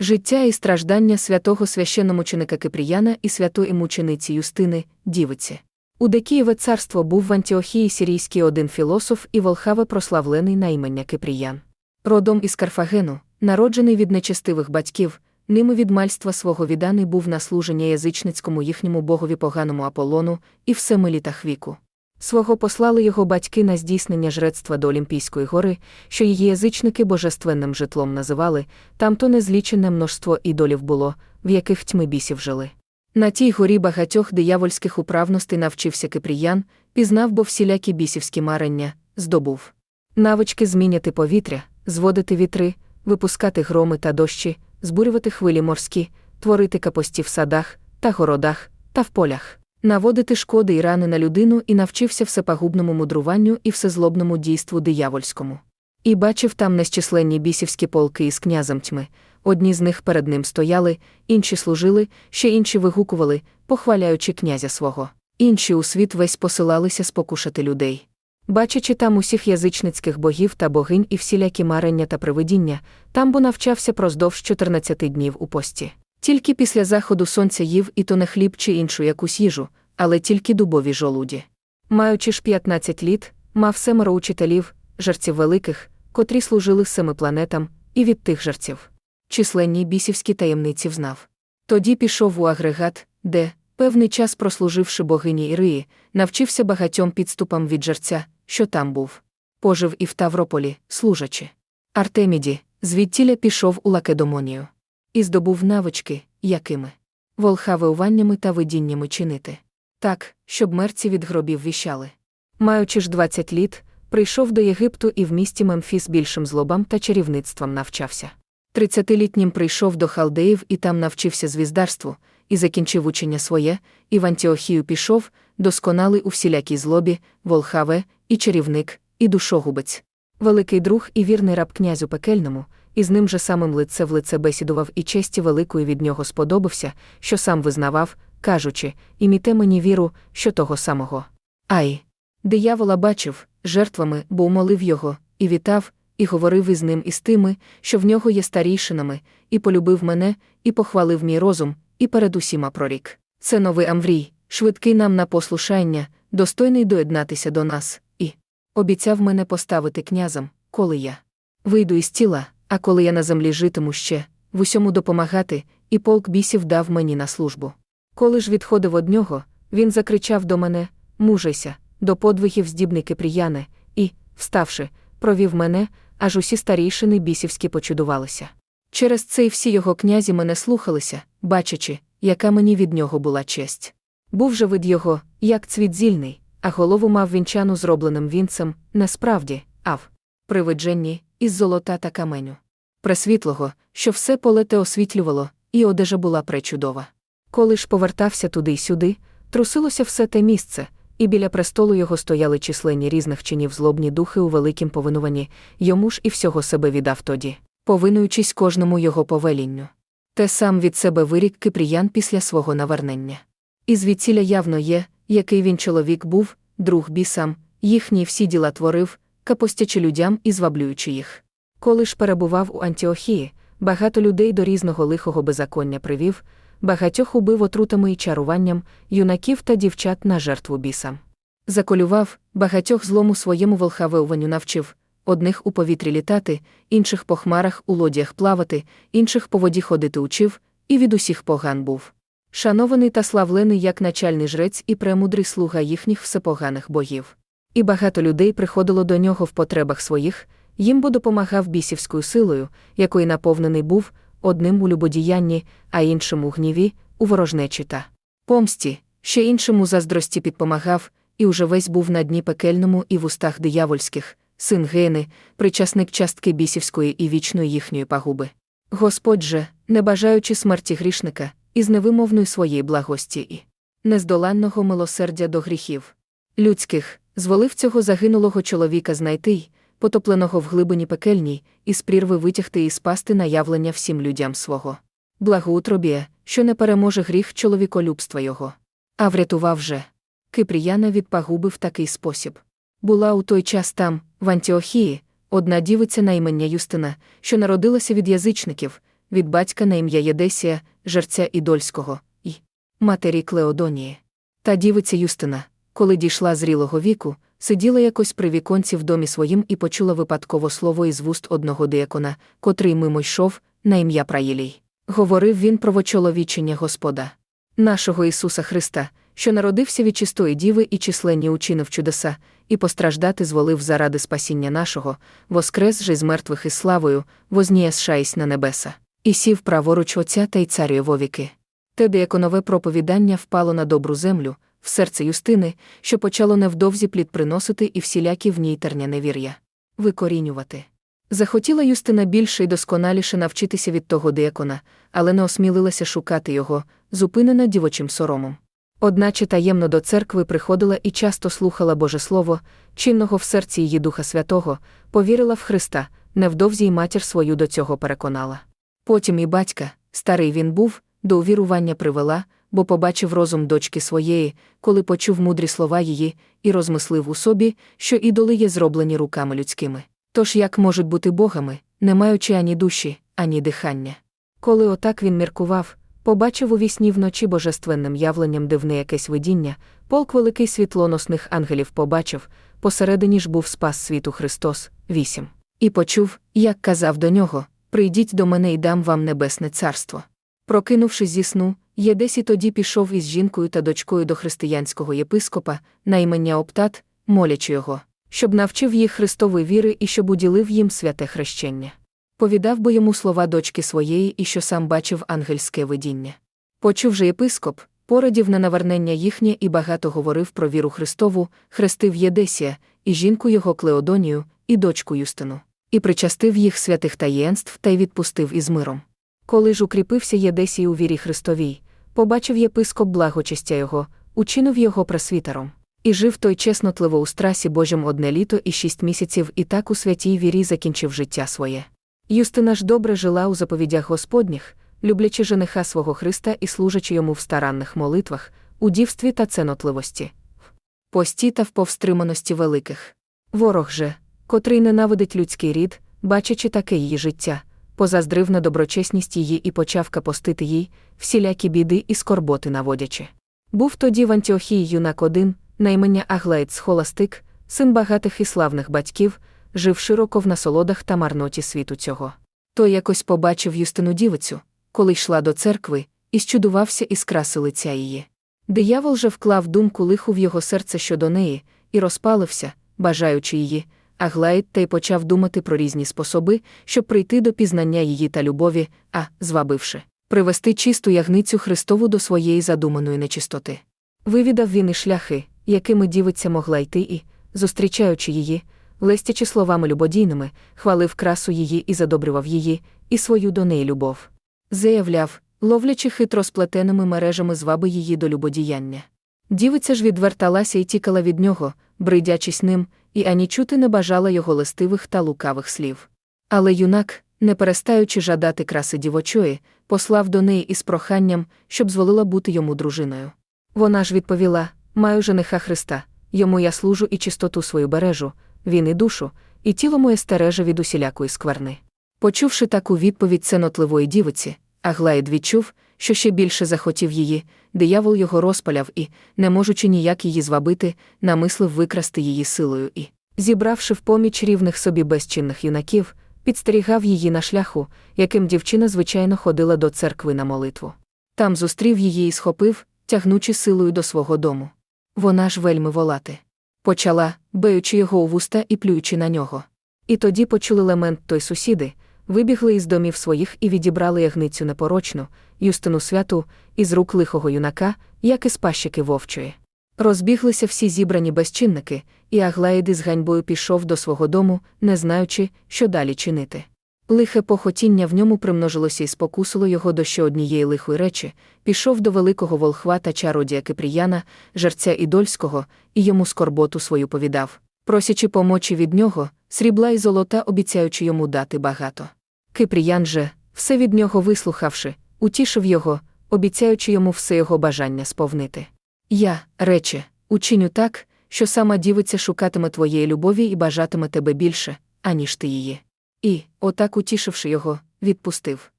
Життя і страждання святого священномученика Кипріяна і святої мучениці Юстини, дівиці. У Декієве царство був в Антіохії сірійський один філософ і волхаве прославлений на імення Кипріян. Родом із Карфагену, народжений від нечестивих батьків, ними від мальства свого відданий був на служення язичницькому їхньому богові поганому Аполлону і в семи літах віку. Свого послали його батьки на здійснення жрецтва до Олімпійської гори, що її язичники божественним житлом називали, там то незлічене множство ідолів було, в яких тьми бісів жили. На тій горі багатьох диявольських управностей навчився Кипріян, пізнав бо всілякі бісівські марення, здобув. Навички зміняти повітря, зводити вітри, випускати громи та дощі, збурювати хвилі морські, творити капості в садах та городах та в полях, наводити шкоди і рани на людину і навчився всепагубному мудруванню і всезлобному дійству диявольському. І бачив там нещисленні бісівські полки із князем тьми, одні з них перед ним стояли, інші служили, ще інші вигукували, похваляючи князя свого. Інші у світ весь посилалися спокушати людей. Бачачи там усіх язичницьких богів та богинь і всілякі марення та привидіння, там бо навчався проздовж 14 днів у пості. Тільки після заходу сонця їв і то не хліб чи іншу якусь їжу, але тільки дубові жолуді. Маючи ж 15 літ, мав семеро учителів, жерців великих, котрі служили семи планетам, і від тих жерців. Численні бісівські таємниці взнав. Тоді пішов у агрегат, де, певний час прослуживши богині Ірії, навчився багатьом підступам від жерця, що там був. Пожив і в Таврополі, служачи. Артеміді, звідтіля пішов у Лакедомонію. І здобув навички, якими волхавеуваннями та видіннями чинити. Так, щоб мерці від гробів віщали. Маючи ж 20 літ, прийшов до Єгипту і в місті Мемфіс більшим злобам та чарівництвом навчався. Тридцятилітнім прийшов до халдеїв і там навчився звіздарству, і закінчив учення своє, і в Антіохію пішов, досконалий у всілякій злобі, волхаве, і чарівник, і душогубець. Великий друг і вірний раб князю пекельному, і з ним же самим лице в лице бесідував і честі великої від нього сподобався, що сам визнавав, кажучи, іміте мені віру, що того самого. Ай! Диявола бачив, жертвами, бо умолив його, і вітав, і говорив із ним і з тими, що в нього є старійшинами, і полюбив мене, і похвалив мій розум, і перед усіма прорік. Це новий Амврій, швидкий нам на послушання, достойний доєднатися до нас, і обіцяв мене поставити князем, коли я вийду із тіла, а коли я на землі житиму ще, в усьому допомагати, і полк бісів дав мені на службу. Коли ж відходив од нього, він закричав до мене мужайся, до подвигів здібний Кипріяне, і, вставши, провів мене, аж усі старійшини бісівські почудувалися. Через це й всі його князі мене слухалися, бачачи, яка мені від нього була честь. Був же вид його, як цвіт зільний, а голову мав вінчану зробленим вінцем, не справді, а в привидженні, із золота та каменю. Пресвітлого, що все полете освітлювало, і одежа була пречудова. Коли ж повертався туди й сюди, трусилося все те місце, і біля престолу його стояли численні різних чинів злобні духи у великім повинуванні, йому ж і всього себе віддав тоді, повинуючись кожному його повелінню. Те сам від себе вирік Кипріян після свого навернення. І звідсіля явно є, який він чоловік був, друг бісам, їхні всі діла творив, капостячи людям і зваблюючи їх. Коли ж перебував у Антіохії, багато людей до різного лихого беззаконня привів, багатьох убив отрутами і чаруванням, юнаків та дівчат на жертву бісам. Заколював, багатьох злому своєму волхавеуванню навчив, одних у повітрі літати, інших по хмарах у лодіях плавати, інших по воді ходити учив, і від усіх поган був. Шанований та славлений як начальний жрець і премудрий слуга їхніх всепоганих богів. І багато людей приходило до нього в потребах своїх, їм бо допомагав бісівською силою, якою наповнений був, одним у любодіянні, а іншим у гніві, у ворожнечі та помсті, ще іншим у заздрості підпомагав, і уже весь був на дні пекельному і в устах диявольських, син Гени, причасник частки бісівської і вічної їхньої пагуби. Господь же, не бажаючи смерті грішника, із невимовної своєї благості і нездоланного милосердя до гріхів людських, зволив цього загинулого чоловіка знайти й, потопленого в глибині пекельній, із прірви витягти і спасти наявлення всім людям свого. Благоутробіє, що не переможе гріх чоловіколюбства його. А врятував же. Кипріяна від пагуби в такий спосіб. Була у той час там, в Антіохії, одна дівиця на імення Юстина, що народилася від язичників, від батька на ім'я Єдесія, жерця Ідольського, і матері Клеодонії. Та дівиця Юстина, коли дійшла зрілого віку, сиділа якось при віконці в домі своїм і почула випадково слово із вуст одного диякона, котрий мимо йшов, на ім'я Праїлій. Говорив він про вочоловічення Господа, нашого Ісуса Христа, що народився від чистої діви і численні учинив чудеса, і постраждати зволив заради спасіння нашого, воскрес же з мертвих із славою, вознісшаїсь на небеса, і сів праворуч Отця та й царює вовіки. Те дияконове проповідання впало на добру землю, в серце Юстини, що почало невдовзі плід приносити і всілякі в ній терня. Викорінювати. Захотіла Юстина більше і досконаліше навчитися від того диякона, але не осмілилася шукати його, зупинена дівочим соромом. Одначе таємно до церкви приходила і часто слухала Боже Слово, чинного в серці її Духа Святого, повірила в Христа, невдовзі й матір свою до цього переконала. Потім і батька, старий він був, до увірування привела, бо побачив розум дочки своєї, коли почув мудрі слова її, і розмислив у собі, що ідоли є зроблені руками людськими. Тож як можуть бути богами, не маючи ані душі, ані дихання. Коли отак він міркував, побачив у вісні вночі божественним явленням дивне якесь видіння, полк великий світлоносних ангелів побачив, посередині ж був спас світу Христос, вісім. І почув, як казав до нього: Прийдіть до мене і дам вам небесне царство. Прокинувшись зі сну, Єдесі тоді пішов із жінкою та дочкою до християнського єпископа, на імення Оптат, молячи його, щоб навчив їх Христової віри і щоб уділив їм святе хрещення. Повідав би йому слова дочки своєї і що сам бачив ангельське видіння. Почув же єпископ, порадів на навернення їхнє і багато говорив про віру Христову, хрестив Єдесія, і жінку його Клеодонію, і дочку Юстину, і причастив їх святих таєнств та й відпустив із миром. Коли ж укріпився Єдесій у вірі Христовій, побачив єпископ благочестя його, учинив його пресвітером. І жив той чеснотливо у страсі Божим одне літо і шість місяців, і так у святій вірі закінчив життя своє. Юстина ж добре жила у заповідях Господніх, люблячи жениха свого Христа і служачи йому в старанних молитвах, у дівстві та ценотливості, в пості та в повстриманості великих. Ворог же, котрий ненавидить людський рід, бачачи таке її життя, позаздрив на доброчесність її і почав капостити їй, всілякі біди і скорботи наводячи. Був тоді в Антіохії юнак один, наймення Аглаїд Схоластик, син багатих і славних батьків, жив широко в насолодах та марноті світу цього. Той якось побачив Юстину дівицю, коли йшла до церкви, і щудувався із краси лиця її. Диявол же вклав думку лиху в його серце щодо неї, і розпалився, бажаючи її, Аглаїд та й почав думати про різні способи, щоб прийти до пізнання її та любові, а, звабивши, привести чисту ягницю Христову до своєї задуманої нечистоти. Вивідав він і шляхи, якими дівиця могла йти і, зустрічаючи її, лестячи словами любодійними, хвалив красу її і задобрював її, і свою до неї любов. Заявляв, ловлячи хитро сплетеними мережами зваби її до любодіяння. Дівиця ж відверталася і тікала від нього, бридячись ним, і ані чути не бажала його листивих та лукавих слів. Але юнак, не перестаючи жадати краси дівочої, послав до неї із проханням, щоб зволила бути йому дружиною. Вона ж відповіла: Маю жениха Христа, йому я служу і чистоту свою бережу, він і душу, і тіло моє стереже від усілякої скверни. Почувши таку відповідь ценотливої дівиці, Аглаїд відчув, що ще більше захотів її, диявол його розпаляв і, не можучи ніяк її звабити, намислив викрасти її силою і, зібравши в поміч рівних собі безчинних юнаків, підстерігав її на шляху, яким дівчина звичайно ходила до церкви на молитву. Там зустрів її і схопив, тягнучи силою до свого дому. Вона ж вельми волати. Почала, беючи його у вуста і плюючи на нього. І тоді почули лемент той сусіди, вибігли із домів своїх і відібрали ягницю непорочну, юстину святу, із рук лихого юнака, як із пащики вовчої. Розбіглися всі зібрані безчинники, і Аглаїд із ганьбою пішов до свого дому, не знаючи, що далі чинити. Лихе похотіння в ньому примножилося і спокусило його до ще однієї лихої речі, пішов до великого волхва та чародія Кипріяна, жерця Ідольського, і йому скорботу свою повідав, просячи помочі від нього, срібла і золота, обіцяючи йому дати багато. Кипріян же, все від нього вислухавши, утішив його, обіцяючи йому все його бажання сповнити. Я, рече, учиню так, що сама дівиця шукатиме твоєї любові і бажатиме тебе більше, аніж ти її. І, отак утішивши його, відпустив.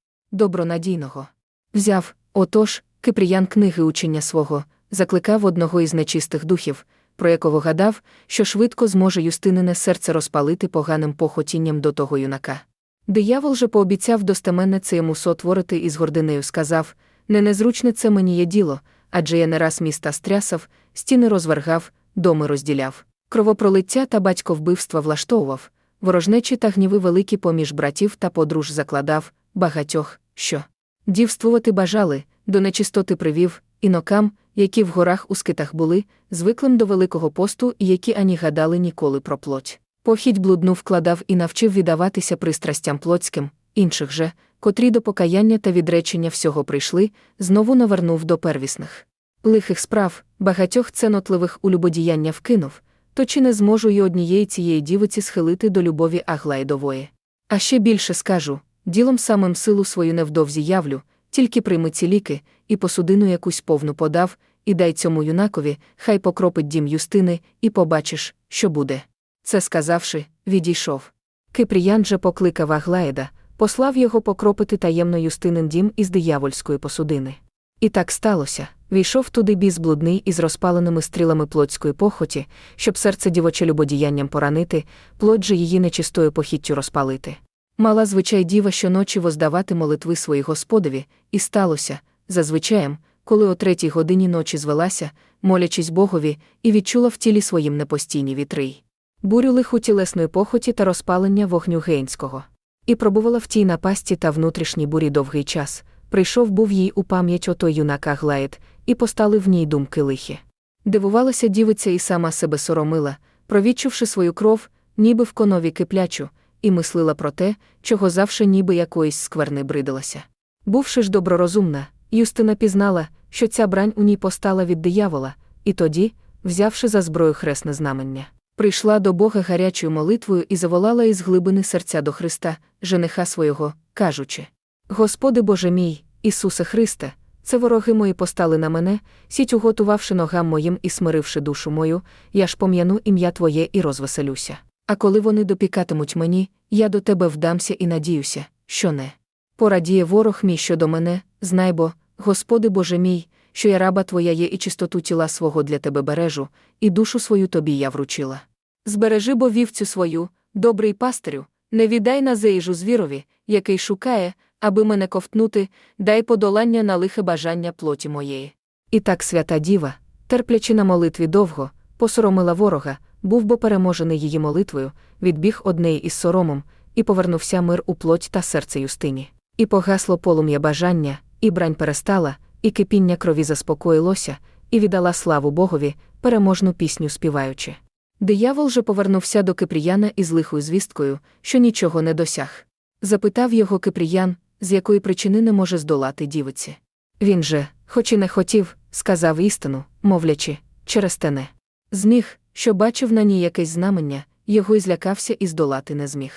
добронадійного. Взяв, отож, Кипріян книги учення свого, закликав одного із нечистих духів, про якого гадав, що швидко зможе юстинине серце розпалити поганим похотінням до того юнака. Диявол же пообіцяв достеменне це йому сотворити і з гординею сказав: Не незручне це мені є діло, адже я не раз міста стрясав, стіни розвергав, доми розділяв, кровопролиття та батьковбивства влаштовував, ворожнечі та гніви великі поміж братів та подруж закладав, багатьох, що дівствувати бажали, до нечистоти привів, інокам, які в горах у скитах були, звиклим до Великого посту які ані гадали ніколи про плоть. Похідь блудну вкладав і навчив віддаватися пристрастям плотським, інших же, котрі до покаяння та відречення всього прийшли, знову навернув до первісних. Лихих справ, багатьох ценотливих у любодіяння вкинув, то чи не зможу й однієї цієї дівиці схилити до любові Аглайдової. А ще більше скажу ділом самим силу свою невдовзі явлю, тільки прийми ці ліки, і посудину якусь повну подав, і дай цьому юнакові, хай покропить дім юстини, і побачиш, що буде. Це сказавши, відійшов. Кипріян же покликав Аглаїда, послав його покропити таємно юстинин дім із диявольської посудини. І так сталося. Війшов туди біс блудний із розпаленими стрілами плотської похоті, щоб серце дівоче любодіянням поранити, плоть же її нечистою похіттю розпалити. Мала звичай діва щоночі воздавати молитви своїй Господові, і сталося, зазвичаєм, коли о третій годині ночі звелася, молячись Богові, і відчула в тілі своїм непостійні вітри. Бурю лиху тілесної похоті та розпалення вогню гейнського. І пробувала в тій напасті та внутрішній бурі довгий час. Прийшов був їй у пам'ять отой юнака Глаєт, і постали в ній думки лихі. Дивувалася дівиця і сама себе соромила, провідчувши свою кров, ніби в конові киплячу, і мислила про те, чого завше ніби якоїсь скверни бридилася. Бувши ж добророзумна, Юстина пізнала, що ця брань у ній постала від диявола, і тоді, взявши за зброю хресне знамення, прийшла до Бога гарячою молитвою і заволала із глибини серця до Христа, жениха свого, кажучи: Господи Боже мій, Ісусе Христе, це вороги мої постали на мене, сіть уготувавши ногам моїм і смиривши душу мою, я ж пом'яну ім'я Твоє і розвеселюся. А коли вони допікатимуть мені, я до тебе вдамся і надіюся, що не. Порадіє ворог мій щодо мене, знай бо, Господи Боже мій, що я раба Твоя є і чистоту тіла свого для тебе бережу, і душу свою тобі я вручила. Збережи бо вівцю свою, добрий пастирю, не віддай на зеїжу звірові, який шукає, аби мене ковтнути, дай подолання на лихе бажання плоті моєї. І так свята діва, терплячи на молитві довго, посоромила ворога, був бо переможений її молитвою, відбіг однеї із соромом, і повернувся мир у плоть та серце юстині. І погасло полум'я бажання, і брань перестала, і кипіння крові заспокоїлося, і віддала славу Богові, переможну пісню співаючи. Диявол же повернувся до Кипріяна із лихою звісткою, що нічого не досяг. Запитав його Кипріян, з якої причини не може здолати дівиці. Він же, хоч і не хотів, сказав істину, мовлячи, через те не. Зміг, що бачив на ній якесь знамення, його й злякався і здолати не зміг.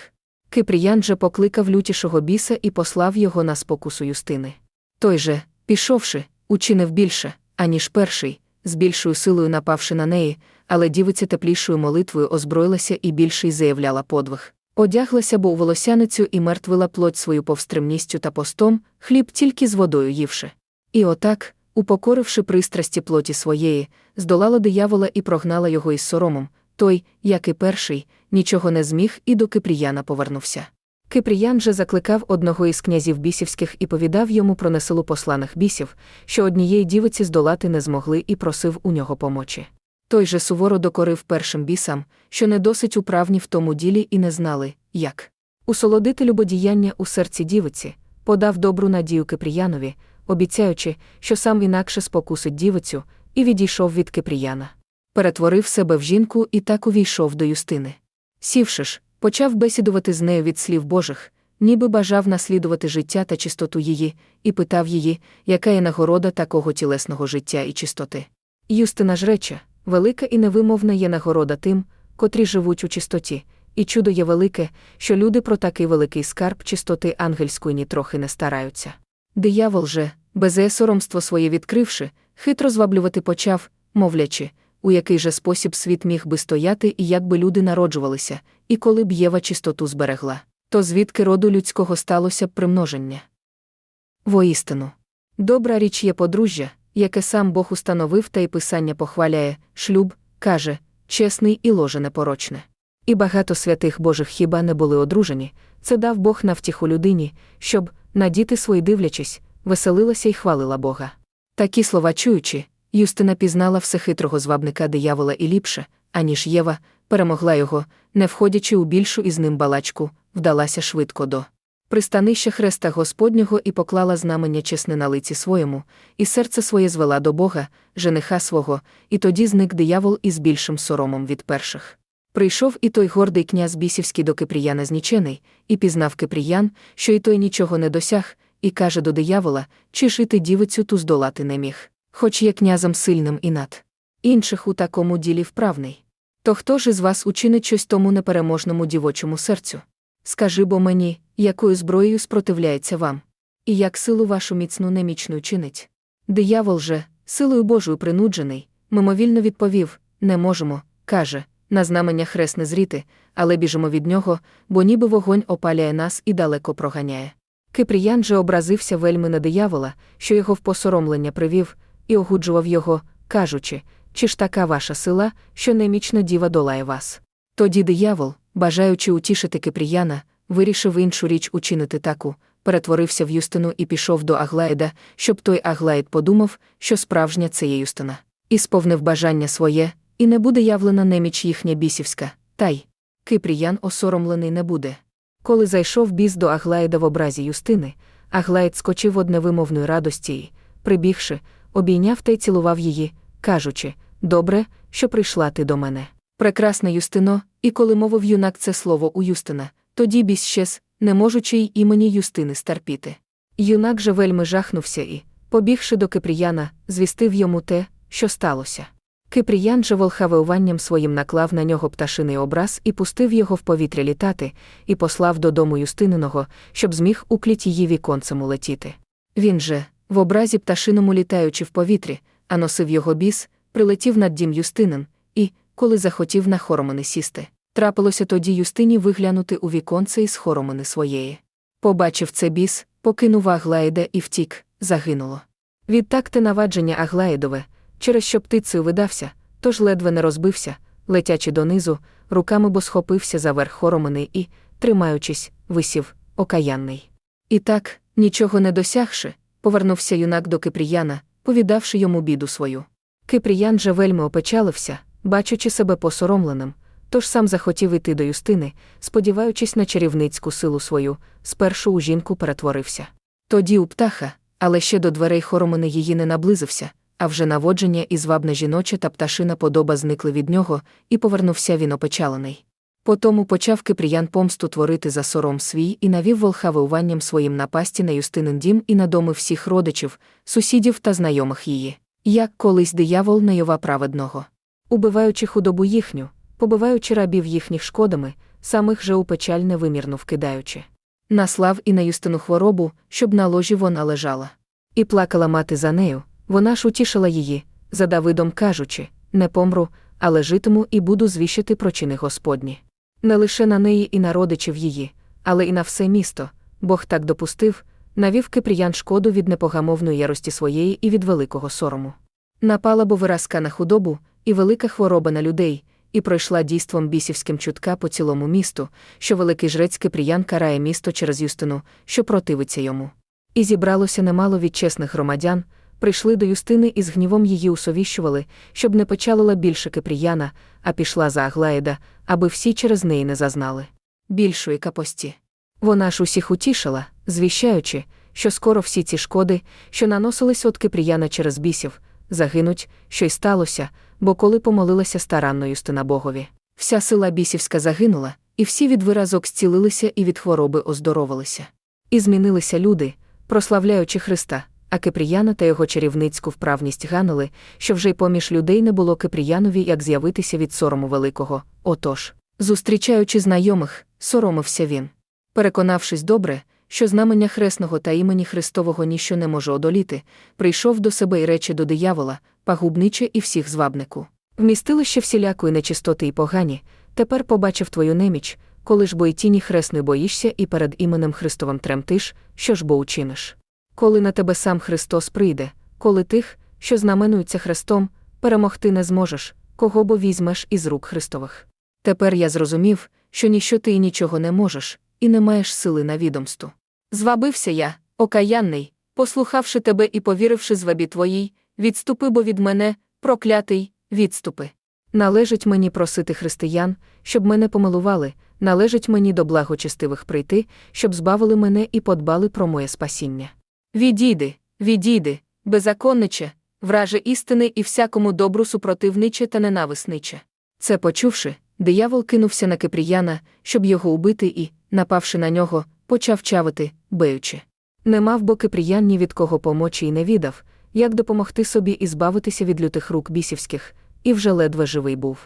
Кипріян же покликав лютішого біса і послав його на спокусу юстини. Той же, пішовши, учинив більше, аніж перший, з більшою силою напавши на неї, але дівиця теплішою молитвою озброїлася і більше й заявляла подвиг. Одяглася бо у волосяницю і мертвила плоть свою повстремністю та постом, хліб тільки з водою ївши. І отак, упокоривши пристрасті плоті своєї, здолала диявола і прогнала його із соромом. Той, як і перший, нічого не зміг і до Кипріяна повернувся. Кипріян же закликав одного із князів бісівських і повідав йому про неселу посланих бісів, що однієї дівиці здолати не змогли і просив у нього помочі. Той же суворо докорив першим бісам, що не досить управні в тому ділі і не знали, як. Усолодити любодіяння у серці дівиці, подав добру надію Кипріянові, обіцяючи, що сам інакше спокусить дівицю, і відійшов від Кипріяна. Перетворив себе в жінку і так увійшов до юстини. Сівши ж, почав бесідувати з нею від слів Божих, ніби бажав наслідувати життя та чистоту її, і питав її, яка є нагорода такого тілесного життя і чистоти. Юстина ж рече, велика і невимовна є нагорода тим, котрі живуть у чистоті, і чудо є велике, що люди про такий великий скарб чистоти ангельської нітрохи не стараються. Диявол же, безе соромство своє відкривши, хитро зваблювати почав, мовлячи, у який же спосіб світ міг би стояти і як би люди народжувалися, і коли б Єва чистоту зберегла, то звідки роду людського сталося б примноження. воістину. Добра річ є подружжя, яке сам Бог установив та й писання похваляє, шлюб, каже, чесний і ложе непорочне. І багато святих Божих хіба не були одружені, це дав Бог на втіху людині, щоб, на діти свої дивлячись, веселилася й хвалила Бога. Такі слова чуючи, Юстина пізнала всехитрого звабника диявола і ліпше, аніж Єва, перемогла його, не входячи у більшу із ним балачку, вдалася швидко до пристанища хреста Господнього і поклала знамення чесне на лиці своєму, і серце своє звела до Бога, жениха свого, і тоді зник диявол із більшим соромом від перших. Прийшов і той гордий князь бісівський до Кипріяна знічений, і пізнав Кипріян, що і той нічого не досяг, і каже до диявола, чи ж і ти дівицю ту здолати не міг, хоч є князем сильним і над інших у такому ділі вправний. То хто ж із вас учинить щось тому непереможному дівочому серцю? Скажи бо мені, якою зброєю спротивляється вам, і як силу вашу міцну немічну чинить. Диявол же, силою Божою принуджений, мимовільно відповів: Не можемо, каже, на знамення хрест не зріти, але біжимо від нього, бо ніби вогонь опаляє нас і далеко проганяє. Кипріян же образився вельми на диявола, що його в посоромлення привів, і огуджував його, кажучи, чи ж така ваша сила, що немічна діва долає вас. Тоді диявол, бажаючи утішити Кипріяна, вирішив іншу річ учинити таку, перетворився в Юстину і пішов до Аглаїда, щоб той Аглаїд подумав, що справжня це є Юстина. І сповнив бажання своє, і не буде явлена неміч їхня бісівська, та й Кипріян осоромлений не буде. Коли зайшов біс до Аглаїда в образі Юстини, Аглаїд скочив од невимовної радості і, прибігши, обійняв та й цілував її, кажучи Добре, що прийшла ти до мене. Прекрасна Юстино, і коли мовив юнак це слово у Юстина, тоді біс щез, не можучи й імені Юстини старпіти. Юнак же вельми жахнувся і, побігши до Кипріяна, звістив йому те, що сталося. Кипріян же волхавеуванням своїм наклав на нього пташиний образ і пустив його в повітря літати, і послав додому Юстининого, щоб зміг у кліті її віконцем улетіти. Він же, в образі пташиному літаючи в повітрі, а носив його біс, прилетів над дім Юстинин, і, коли захотів на хоромини сісти, трапилося тоді Юстині виглянути у віконце із хоромини своєї. Побачив це біс, покинув Аглаїда і втік, загинуло. Відтак те навадження Аглаїдове, через що птицею видався, тож ледве не розбився, летячи донизу, руками бо схопився за верх хоромини і, тримаючись, висів, окаянний. І так, нічого не досягши, повернувся юнак до Кипріяна, повідавши йому біду свою. Кипріян же вельми опечалився, бачачи себе посоромленим, тож сам захотів іти до Юстини, сподіваючись на чарівницьку силу свою, спершу у жінку перетворився. Тоді у птаха, але ще до дверей хоромини її не наблизився, а вже наводження і звабне жіноче та пташина подоба зникли від нього, і повернувся він опечалений. Потому почав Кипріян помсту творити за сором свій і навів волхавеуванням своїм напасті на Юстинин дім і на доми всіх родичів, сусідів та знайомих її, як колись диявол на Йова праведного. Убиваючи худобу їхню, побиваючи рабів їхніх шкодами, самих же у печаль невимірно вкидаючи. Наслав і на Юстину хворобу, щоб на ложі вона лежала. І плакала мати за нею, вона ж утішила її, за Давидом кажучи не помру, але житиму і буду звіщити про чини Господні. Не лише на неї і на родичів її, але і на все місто, Бог так допустив, навів Кипріян шкоду від непогамовної ярості своєї і від великого сорому. Напала бо виразка на худобу, і велика хвороба на людей, і пройшла дійством бісівським чутка по цілому місту, що великий жрець Кипріян карає місто через Юстину, що противиться йому. І зібралося немало від чесних громадян, прийшли до Юстини і з гнівом її усовіщували, щоб не почалила більше Кипріяна, а пішла за Аглаїда, аби всі через неї не зазнали. Більшої капості. Вона ж усіх утішила, звіщаючи, що скоро всі ці шкоди, що наносились от Кипріяна через бісів, загинуть, що й сталося, бо коли помолилася старанно Юстина Богові, вся сила бісівська загинула, і всі від виразок зцілилися і від хвороби оздоровилися. І змінилися люди, прославляючи Христа, а Кипріяна та його чарівницьку вправність ганули, що вже й поміж людей не було Кипріянові як з'явитися від сорому великого. Отож, зустрічаючи знайомих, соромився він. Переконавшись добре, що знамення хресного та імені Христового ніщо не може одоліти, прийшов до себе і речі до диявола, пагубниче і всіх звабнику. Вмістилище всілякої нечистоти і погані, тепер побачив твою неміч, коли ж бо й тіні хресної боїшся і перед іменем Христовим тремтиш, що ж бо учиниш. коли на тебе сам Христос прийде, коли тих, що знаменуються Христом, перемогти не зможеш, кого бо візьмеш із рук Христових. Тепер я зрозумів, що ніщо ти і нічого не можеш, і не маєш сили на відомсту. Звабився я, окаянний, послухавши тебе і повіривши звабі твоїй, відступи бо від мене, проклятий, відступи. Належить мені просити християн, щоб мене помилували, належить мені до благочестивих прийти, щоб збавили мене і подбали про моє спасіння. Відійди, відійди, беззаконниче, враже істини і всякому добру супротивниче та ненависниче. Це почувши, диявол кинувся на Кипріяна, щоб його убити і, напавши на нього, почав чавити, беючи. Не мав бо Кипріян від кого помочі і не відав, як допомогти собі і збавитися від лютих рук бісівських, і вже ледве живий був.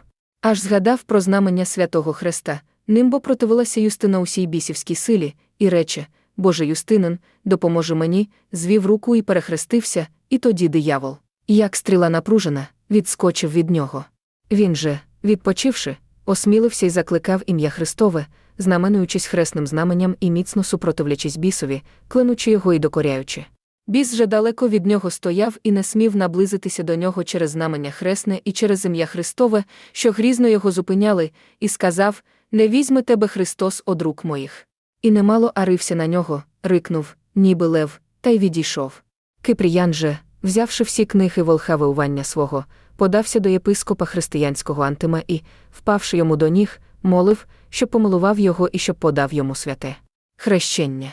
Аж згадав про знамення святого Христа, ним бо противилася Юстина усій бісівській силі, і рече Боже Юстинин, допоможи мені, звів руку і перехрестився, і тоді диявол. Як стріла напружена, відскочив від нього. Він же, відпочивши, осмілився й закликав ім'я Христове, знаменуючись хресним знаменням і міцно супротивлячись бісові, клинучи його і докоряючи. Біс же далеко від нього стояв і не смів наблизитися до нього через знамення хресне і через ім'я Христове, що грізно його зупиняли, і сказав Не візьме тебе Христос од рук моїх. І немало арився на нього, рикнув, ніби лев, та й відійшов. Кипріян же, взявши всі книги волхавеування свого, подався до єпископа християнського Антима і, впавши йому до ніг, молив, щоб помилував його і щоб подав йому святе. Хрещення.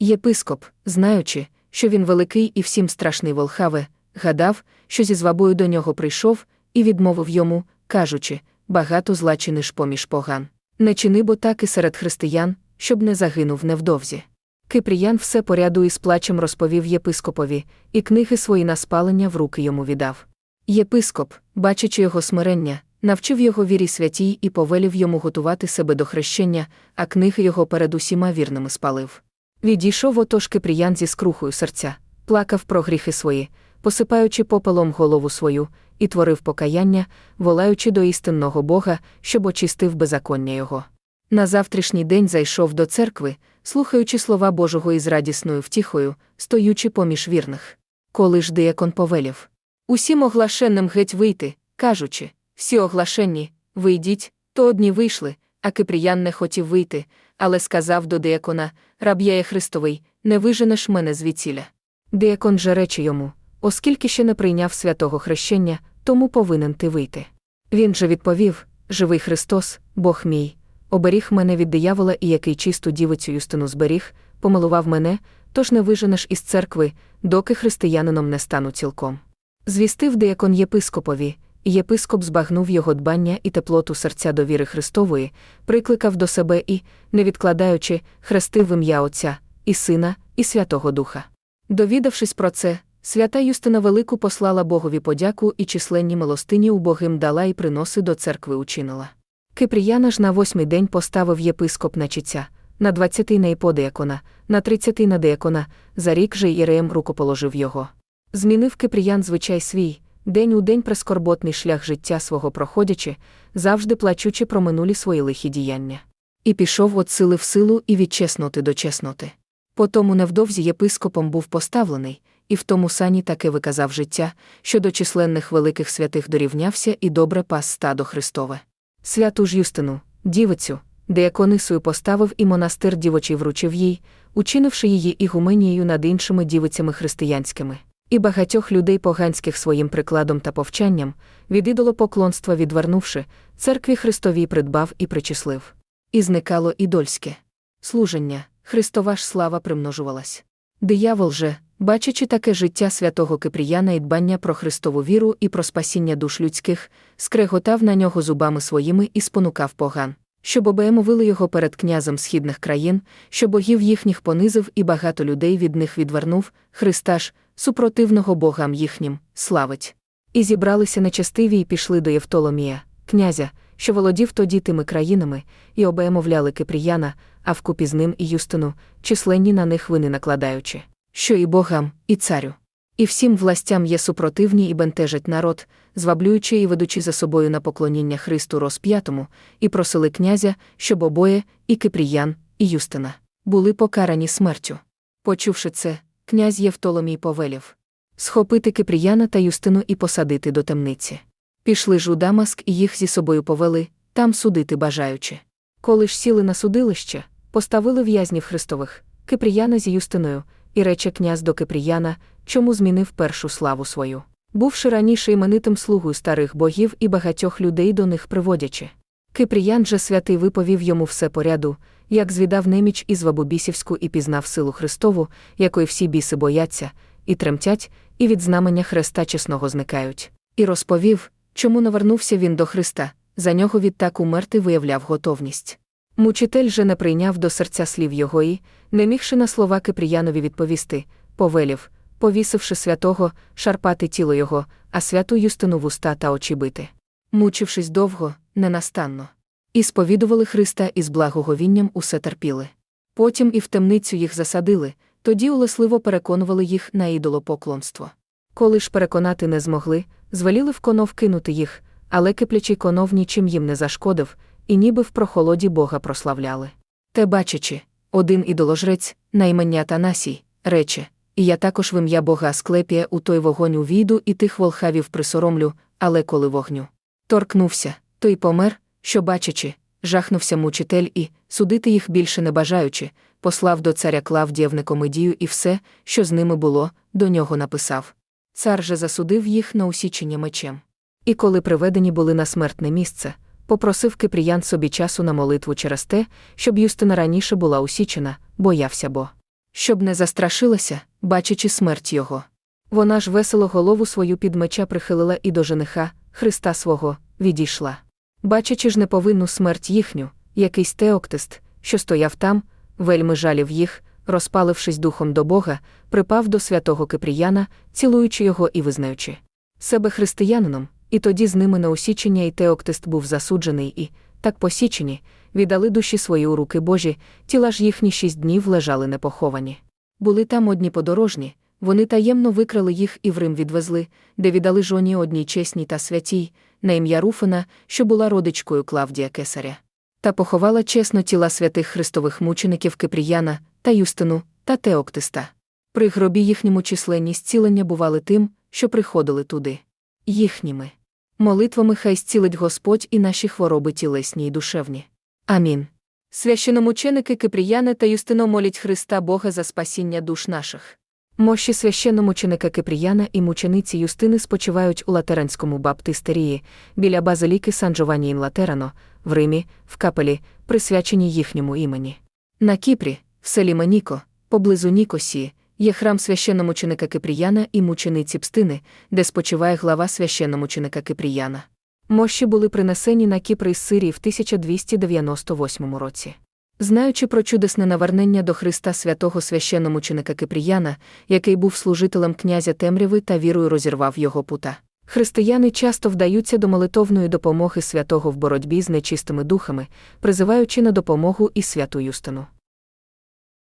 Єпископ, знаючи, що він великий і всім страшний волхаве, гадав, що зі звабою до нього прийшов, і відмовив йому, кажучи багато зла чиниш поміж поган. Не чини бо так і серед християн, щоб не загинув невдовзі. Кипріян все поряду із плачем розповів єпископові, і книги свої на спалення в руки йому віддав. Єпископ, бачачи його смирення, навчив його вірі святій і повелів йому готувати себе до хрещення, а книги його перед усіма вірними спалив. Відійшов отож Кипріян зі скрухою серця, плакав про гріхи свої, посипаючи попелом голову свою, і творив покаяння, волаючи до істинного Бога, щоб очистив беззаконня його. На завтрашній день зайшов до церкви, слухаючи слова Божого із радісною втіхою, стоючи поміж вірних. Коли ж диякон повелів. Усім оглашенним геть вийти, кажучи, всі оглашенні, вийдіть, то одні вийшли, а Кипріян не хотів вийти, але сказав до диякона Раб'яє Христовий, не виженеш мене звідсіля. Диякон же рече йому, оскільки ще не прийняв святого хрещення, тому повинен ти вийти. Він же відповів Живий Христос, Бог мій, оберіг мене від диявола і який чисту дівицю Юстину зберіг, помилував мене, тож не виженеш із церкви, доки християнином не стану цілком. Звістив диякон єпископові, єпископ збагнув його дбання і теплоту серця до віри Христової, прикликав до себе і, не відкладаючи, хрестив ім'я Отця, і Сина, і Святого Духа. Довідавшись про це, свята Юстина Велику послала Богові подяку і численні милостині убогим дала і приноси до церкви учинила. Кипріяна ж на восьмий день поставив єпископ на чиця, на двадцятий на іподеякона, на тридцятий на деякона, за рік же Єреєм рукоположив його. Змінив Кипріян звичай свій, день у день прескорботний шлях життя свого проходячи, завжди плачучи про минулі свої лихі діяння. І пішов от сили в силу і від чесноти до чесноти. Потому невдовзі єпископом був поставлений, і в тому сані таке виказав життя, що до численних великих святих дорівнявся і добре пас стадо Христове. Святу ж Юстину, дівицю, деяконисою поставив і монастир дівочий вручив їй, учинивши її ігуменією над іншими дівицями християнськими, і багатьох людей поганських своїм прикладом та повчанням, від ідолопоклонства відвернувши, церкві Христовій придбав і причислив. І зникало ідольське служення, Христова ж слава примножувалась. Диявол же, бачачи таке життя святого Кипріяна і дбання про Христову віру і про спасіння душ людських, скреготав на нього зубами своїми і спонукав поган, щоб обеємовили його перед князем східних країн, що богів їхніх понизив і багато людей від них відвернув, Христа ж, супротивного богам їхнім, славить. І зібралися нечестиві і пішли до Євтоломія, князя, що володів тоді тими країнами, і обеємовляли Кипріяна, а вкупі з ним і Юстину, численні на них вини накладаючи, що і богам, і царю. І всім властям є супротивні і бентежать народ, зваблюючи і ведучи за собою на поклоніння Христу розп'ятому, і просили князя, щоб обоє, і Кипріян, і Юстина, були покарані смертю. Почувши це, князь Євтоломій повелів схопити Кипріяна та Юстину і посадити до темниці. Пішли ж у Дамаск і їх зі собою повели, там судити бажаючи. Коли ж сіли на судилище, поставили в'язнів Христових, Кипріяна зі Юстиною, і рече князь до Кипріяна, чому змінив першу славу свою. Бувши раніше іменитим слугою старих богів і багатьох людей до них приводячи. Кипріян же святий виповів йому все поряду, як звідав неміч із Вабубісівську і пізнав силу Христову, якої всі біси бояться, і тремтять, і від знамення Христа чесного зникають. І розповів, чому навернувся він до Христа, за нього відтак умерти виявляв готовність. Мучитель же не прийняв до серця слів його і, не мігши на слова Кипріянові відповісти, повелів, повісивши святого, шарпати тіло його, а святу Юстину вуста та очі бити. Мучившись довго, ненастанно. І сповідували Христа і з благоговінням усе терпіли. Потім і в темницю їх засадили, тоді улесливо переконували їх на ідолопоклонство. Коли ж переконати не змогли, звеліли в конов кинути їх, але киплячий конов нічим їм не зашкодив, і ніби в прохолоді Бога прославляли. Те бачачи, один ідоложрець, на імення Танасій, рече, і я також в ім'я Бога Асклепія у той вогонь увійду і тих волхавів присоромлю, але коли вогню. Торкнувся, то й помер, що бачачи, жахнувся мучитель і, судити їх більше не бажаючи, послав до царя Клавдія в Некомедію і все, що з ними було, до нього написав. Цар же засудив їх на усічення мечем. І коли приведені були на смертне місце, попросив Кипріян собі часу на молитву через те, щоб Юстина раніше була усічена, боявся бо. Щоб не застрашилася, бачачи смерть його. Вона ж весело голову свою під меча прихилила і до жениха, Христа свого, відійшла. Бачачи ж неповинну смерть їхню, якийсь теоктист, що стояв там, вельми жалів їх, розпалившись духом до Бога, припав до святого Кипріяна, цілуючи його і визнаючи себе християнином, і тоді з ними на усічення і теоктист був засуджений і, так посічені, віддали душі свої у руки Божі, тіла ж їхні шість днів лежали непоховані. Були там одні подорожні, вони таємно викрали їх і в Рим відвезли, де віддали жоні одній чесній та святій, на ім'я Руфина, що була родичкою Клавдія Кесаря. Та поховала чесно тіла святих христових мучеників Кипріяна та Юстину та Теоктиста. При гробі їхньому численні зцілення бували тим, що приходили туди. Їхніми молитвами хай зцілить Господь і наші хвороби тілесні й душевні. Амін. Священомученики Кипріяни та Юстино молять Христа Бога за спасіння душ наших. Мощі священномученика Кипріяна і мучениці Юстини спочивають у латеранському баптистерії біля базиліки Сан Джованні ін Латерано, в Римі, в капелі, присвячені їхньому імені. На Кіпрі, в селі Маніко, поблизу Нікосії, є храм священномученика Кипріяна і мучениці Пстини, де спочиває глава священномученика Кипріяна. Мощі були принесені на Кіпр із Сирії в 1298 році. Знаючи про чудесне навернення до Христа святого священномученика Кипріяна, який був служителем князя Темряви та вірою розірвав його пута. Християни часто вдаються до молитовної допомоги святого в боротьбі з нечистими духами, призиваючи на допомогу і святу Юстину.